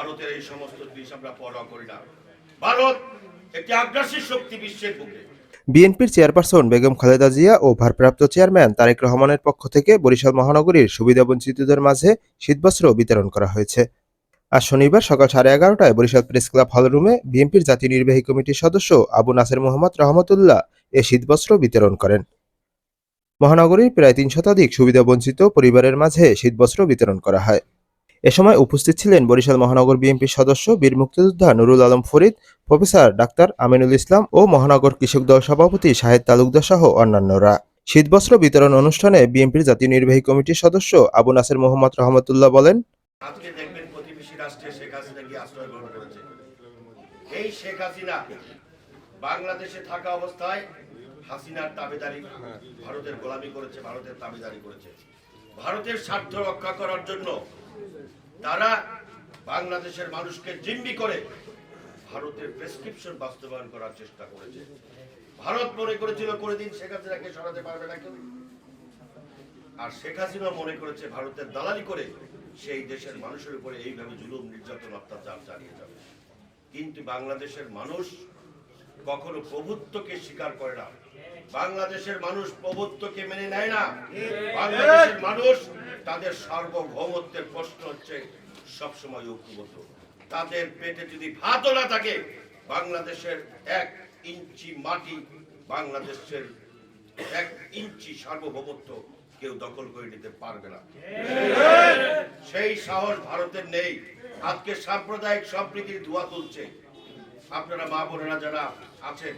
ভারতের এই সমস্ত জিনিস আমরা পরোয়া করি না। ভারত একটি আগ্রাসী শক্তি বিশ্বের বুকে। বিএনপির চেয়ারপারসন বেগম খালেদা জিয়া ও ভারপ্রাপ্ত চেয়ারম্যান তারেক রহমানের পক্ষ থেকে বরিশাল মহানগরীর সুবিধাবঞ্চিতদের মাঝে শীতবস্ত্র বিতরণ করা হয়েছে। আজ শনিবার সকাল সাড়ে এগারোটায় বরিশাল প্রেস ক্লাব হলরুমে বিএনপির জাতীয় নির্বাহী কমিটির সদস্য আবু নাসের মোহাম্মদ রহমতুল্লাহ এ শীতবস্ত্র বিতরণ করেন। মহানগরীর প্রায় তিন শতাধিক সুবিধাবঞ্চিত পরিবারের মাঝে শীতবস্ত্র বিতরণ করা হয়। এ সময় উপস্থিত ছিলেন বরিশাল মহানগর বিএনপির সদস্য বীর মুক্তিযোদ্ধা নুরুল আলম ফরিদ, প্রফেসর ডাক্তার আমিনুল ইসলাম ও মহানগর কৃষক দল সভাপতি শাহেদ তালুকদার সহ অন্যান্যরা। শীতবস্ত্র বিতরণ অনুষ্ঠানে বিএনপির জাতীয় নির্বাহী কমিটির সদস্য আবু নাসের মোহাম্মদ রহমতুল্লাহ বলেন এই শেখ হাসিনা বাংলাদেশে থাকা অবস্থায় হাসিনার দাবিদারি ভারতের গোলামি করেছে, ভারতের দাবিদারি করেছে। ভারতের স্বার্থ রক্ষা করার জন্য তারা বাংলাদেশের মানুষকে জিম্মি করে ভারতের প্রেসক্রিপশন বাস্তবায়ন করার চেষ্টা করেছে। ভারত মনে করেছিল, কোনোদিন শেখ হাসিনাকে সরাতে পারবে না কেউ। আর শেখ হাসিনা মনে করেছে, ভারতের দালালি করে সেই দেশের মানুষের উপরে এইভাবে জুলুম, নির্যাতন, অত্যাচার চালিয়ে যাবে। কিন্তু বাংলাদেশের মানুষ কখনো প্রভুত্বকে স্বীকার করে না। বাংলাদেশের মানুষ প্রভুত্বকে মেনে নেয় না। বাংলাদেশের মানুষ তাদের সার্বভৌমত্বের প্রশ্ন হচ্ছে, সবসময় ঐক্যবদ্ধ। তাদের পেটে যদি ভাতও না থাকে, বাংলাদেশের এক ইঞ্চি মাটি, বাংলাদেশের এক ইঞ্চি সার্বভৌমত্ব কেউ দখল করে নিতে পারবে না। সেই সাহস ভারতের নেই। আজকে সাম্প্রদায়িক সম্প্রীতির ধোয়া তুলছে। আপনারা মা বোনেরা যারা আছেন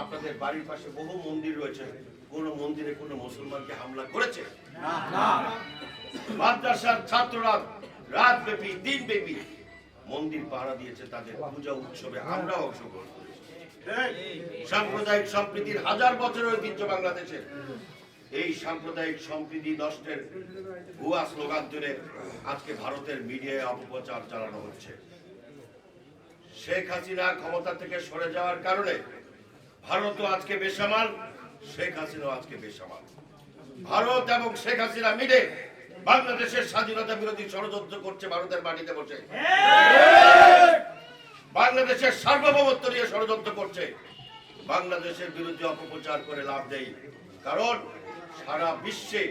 আপনাদের বাড়ির পাশে বহু মন্দির রয়েছে। কোন মন্দিরে কোনো মুসলমানকে হামলা করেছে? মাদ্রাসার ছাত্ররা রাত ব্যাপী দিন ব্যাপী মন্দির পাহারা দিয়েছে তাদের পূজা উৎসবে। আমরা অংশগ্রহণ করেছি। সাম্প্রদায়িক সম্প্রীতির হাজার বছরের ঐতিহ্য বাংলাদেশের এই সাম্প্রদায়িক সম্প্রীতি নষ্টের ভুয়া স্লোগান তুলে আজকে ভারতের মিডিয়ায় অপপ্রচার চালানো হচ্ছে। শেখ হাসিনা ক্ষমতা থেকে সরে যাওয়ার কারণে ভারতও আজকে বেসামাল, শেখ হাসিনাও আজকে বেসামাল। ভারত এবং শেখ হাসিনা মিলে বাংলাদেশের স্বাধীনতা বিরোধী ষড়যন্ত্র করছে ভারতের মাটিতে বসে। বাংলাদেশের সার্বভৌমত্ব নিয়ে ষড়যন্ত্র করছে। বাংলাদেশের বিরুদ্ধে অপপ্রচার করে লাভ নেই। কারণ সারা বিশ্বে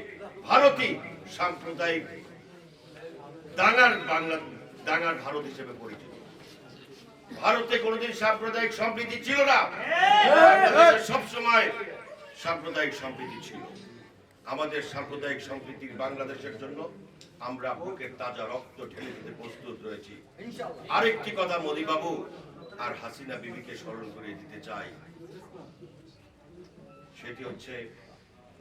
ভারতই সাম্প্রদায়িক দাঙ্গার বাংলা দাঙ্গার ভারত হিসেবে পরিচিত। ভারতে কোনোদিন সাম্প্রদায়িক সম্প্রীতি ছিল না। বাংলাদেশে সবসময় সাম্প্রদায়িক সম্প্রীতি ছিল। আমাদের সাম্প্রদায়িক সম্প্রীতির বাংলাদেশের জন্য আমরা বুকের তাজা রক্ত ঢেলে দিতে প্রস্তুত রয়েছি। আরেকটি কথা মোদী বাবু আর হাসিনা বিবিকে স্মরণ করে দিতে চাই। সেটি হচ্ছে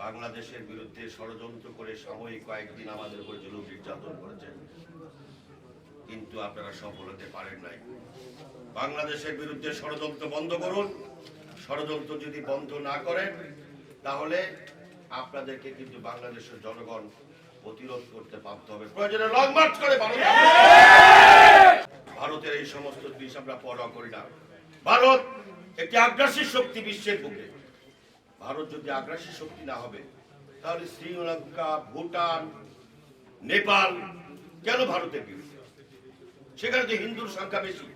বাংলাদেশের বিরুদ্ধে ষড়যন্ত্র করে সাময়িক কয়েকদিন আমাদের উপর জুলুম নির্যাতন করেছেন। কিন্তু আপনারা সফল হতে পারেন নাই। বাংলাদেশের বিরুদ্ধে ষড়যন্ত্র বন্ধ করুন। ষড়যন্ত্র যদি বন্ধ না করেন, তাহলে আপনাদেরকে কিন্তু বাংলাদেশের জনগণ প্রতিরোধ করতে বাধ্য হবে। প্রয়োজনে লং মার্চ করে ভারতের এই সমস্ত জিনিস আমরা পরোয়া করি না। ভারত একটি আগ্রাসী শক্তি বিশ্বের বুকে। ভারত যদি আগ্রাসী শক্তি না হবে, তাহলে শ্রীলঙ্কা, ভুটান, নেপাল কেন ভারতের বিরুদ্ধে? সেখানে তো হিন্দুর সংখ্যা বেশি।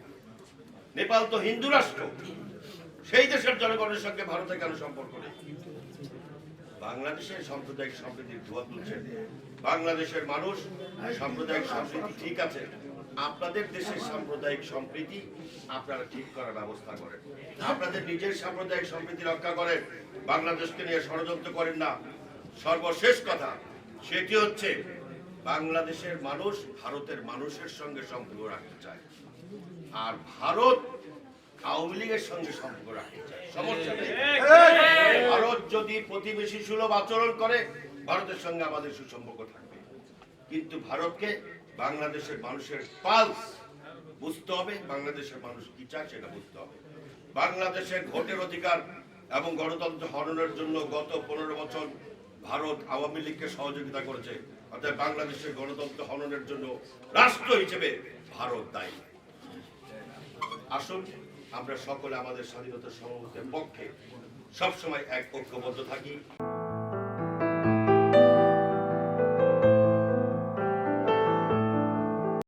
নেপাল তো হিন্দু রাষ্ট্র। সেই দেশের জনগণের সঙ্গে ভারতের কেন সম্পর্ক নেই। বাংলাদেশের সাম্প্রদায়িক সম্প্রীতির ধোয়া তুলছে। বাংলাদেশের মানুষ সাম্প্রদায়িক সম্প্রীতি ঠিক আছে। আপনাদের দেশের সাম্প্রদায়িক সম্প্রীতি আপনারা ঠিক করার ব্যবস্থা করেন। আপনাদের নিজের সাম্প্রদায়িক সম্প্রীতি রক্ষা করেন। বাংলাদেশকে নিয়ে ষড়যন্ত্র করেন না। সর্বশেষ কথা সেটি হচ্ছে বাংলাদেশের মানুষ ভারতের মানুষের সঙ্গে সম্পর্ক রাখতে চায়। আর ভারত আওয়ামী লীগের সঙ্গে সম্পর্ক রাখতে চায়। সমস্যা নেই। ভারত যদি প্রতিবেশী সুলভ আচরণ করে, ভারতের সঙ্গে আমাদের সুসম্পর্ক থাকবে। কিন্তু ভারতকে বাংলাদেশের মানুষের পালস বুঝতে হবে, বাংলাদেশের মানুষ কি চায় সেটা বুঝতে হবে। বাংলাদেশের ভোটের অধিকার এবং গণতন্ত্র হরণের জন্য গত পনেরো বছর ভারত আওয়ামী লীগকে সহযোগিতা করেছে, অর্থাৎ বাংলাদেশের গণতন্ত্র হননের জন্য রাষ্ট্র হিসেবে ভারত দায়ী। আসুন, আমরা সকলে আমাদের স্বাধীনতা সমর্থনের পক্ষে সবসময় এক ঐক্যবদ্ধ থাকি।